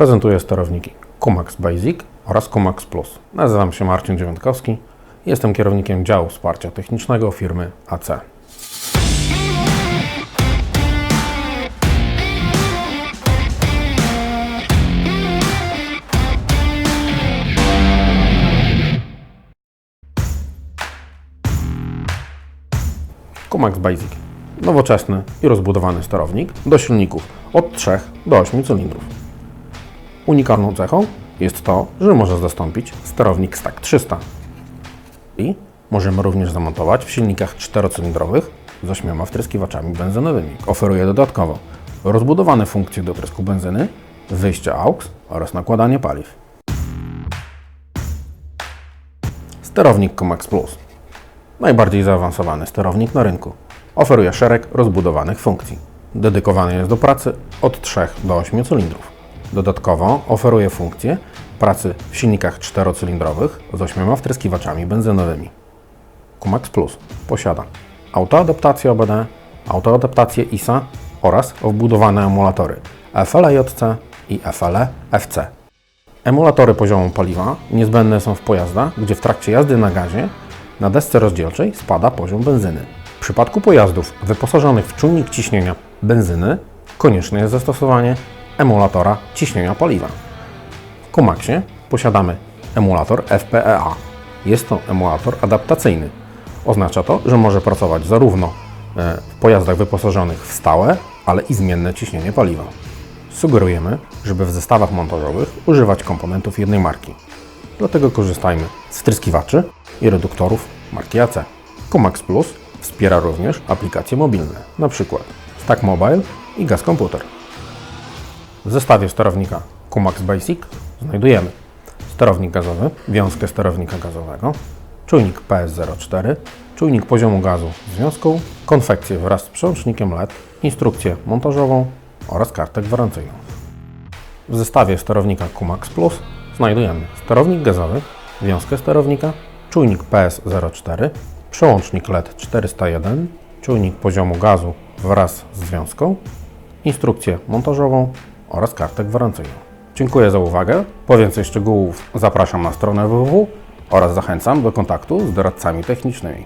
Prezentuję sterowniki Kumax Basic oraz Kumax Plus. Nazywam się Marcin Dziewiątkowski. Jestem kierownikiem działu wsparcia technicznego firmy AC. Kumax Basic. Nowoczesny i rozbudowany sterownik do silników od 3 do 8 cylindrów. Unikalną cechą jest to, że może zastąpić sterownik Stack 300 i możemy również zamontować w silnikach czterocylindrowych z 8 wtryskiwaczami benzynowymi. Oferuje dodatkowo rozbudowane funkcje do trysku benzyny, wyjście AUX oraz nakładanie paliw. Sterownik Comax Plus. Najbardziej zaawansowany sterownik na rynku. Oferuje szereg rozbudowanych funkcji. Dedykowany jest do pracy od 3 do 8 cylindrów. Dodatkowo oferuje funkcję pracy w silnikach czterocylindrowych z 8 wtryskiwaczami benzynowymi. Kumax Plus posiada autoadaptację OBD, autoadaptację ISA oraz wbudowane emulatory FLJC i FLE-FC. Emulatory poziomu paliwa niezbędne są w pojazdach, gdzie w trakcie jazdy na gazie na desce rozdzielczej spada poziom benzyny. W przypadku pojazdów wyposażonych w czujnik ciśnienia benzyny konieczne jest zastosowanie emulatora ciśnienia paliwa. W Kumaxie posiadamy emulator FPEA. Jest to emulator adaptacyjny. Oznacza to, że może pracować zarówno e, w pojazdach wyposażonych w stałe, ale i zmienne ciśnienie paliwa. Sugerujemy, żeby w zestawach montażowych używać komponentów jednej marki. Dlatego korzystajmy z wtryskiwaczy i reduktorów marki AC. Kumax Plus wspiera również aplikacje mobilne, np. Stack Mobile i Gas Computer. W zestawie sterownika Kumax Basic znajdujemy sterownik gazowy, wiązkę sterownika gazowego, czujnik PS04, czujnik poziomu gazu z wiązką, konfekcję wraz z przełącznikiem LED, instrukcję montażową oraz kartę gwarancyjną. W zestawie sterownika Kumax Plus znajdujemy sterownik gazowy, wiązkę sterownika, czujnik PS04, przełącznik LED 401, czujnik poziomu gazu wraz z związką, instrukcję montażową oraz kartę gwarancyjną. Dziękuję za uwagę. Po więcej szczegółów zapraszam na stronę www oraz zachęcam do kontaktu z doradcami technicznymi.